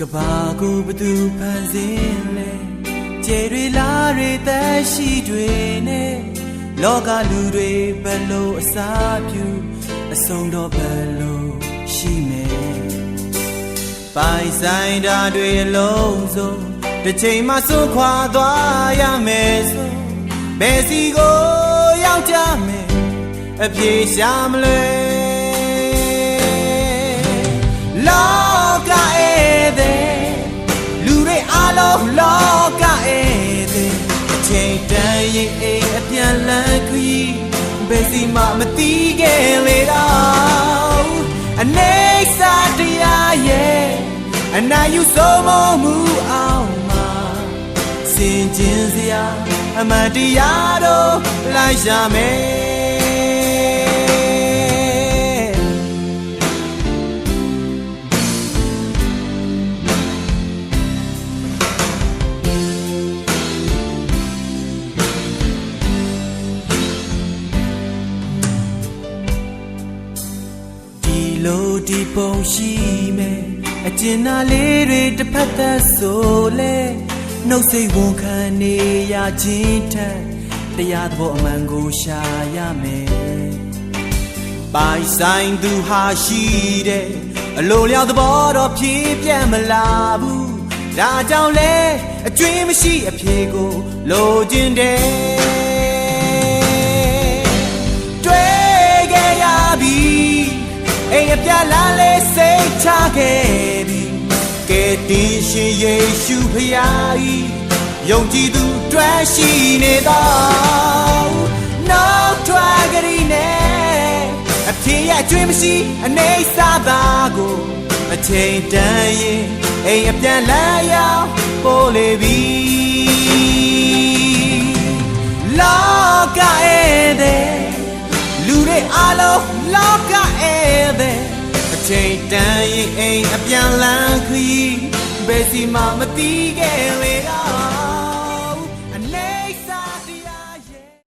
ကဘာကိုဘသူဖန်ဆင်းလဲကျေတွေလားတွေသက်ရှိတွေနဲ့လောကလူတွေဘယ်လိုအစာပြုအဆုံးတော့ဘယ်လိုရှိမယ်ပိုင်ဆိုင်တာတွေအလုံးစုံတစ်ချိန်မှစွန့်ခွာသွားရမယ်ဆိုဘယ်စီကိုရောက်ကြမယ်အပြေရှာမလွယ်လော ရင်အိမ်အပြန်လန်းခရီးဘယ်စီမှမတီးခဲ့လေတော့အနေစာတရားရဲ့အနာယူဆုံးမမှုအောင်မှာစင်ကျင်စရာအမှန်တရားတို့လိုက်ရှာမယ် လိုဒီပုံရှိမယ်အကျဉ်းနာလေးတွေတစ်ဖက်သက်ဆိုလဲနှုတ်စိတ်ဝန်ခံနေရခြင်းထက်တရားသဘောအမှန်ကိုရှာရမယ်ပိုင်ဆိုင်သူဟာရှိတဲ့အလိုလျောက်သဘောတော့ဖြည့်ပြတ်မလာဘူးဒါကြောင့်လဲအကျွေးမရှိအဖြေကိုလိုချင်တယ် ပြလာလဲစိတ်ချခဲ့ပြီကဲတင်ရှင်ယေရှုဖရာဤယုံကြည်သူတွေ့ရှိနေတော့နောက်ထွက်ကြရည်နဲ့အဖြစ်ရအကျွေးမရှိအနေစာသာကိုအချိန်တန်ရင်အိမ်အပြန်လန်းရောက်ပို့လေပြီလောကဧ တန်ရင်အိမ်အပြန်လန်းခရီးဘယ်စီမှမတီးခဲ့လေတော့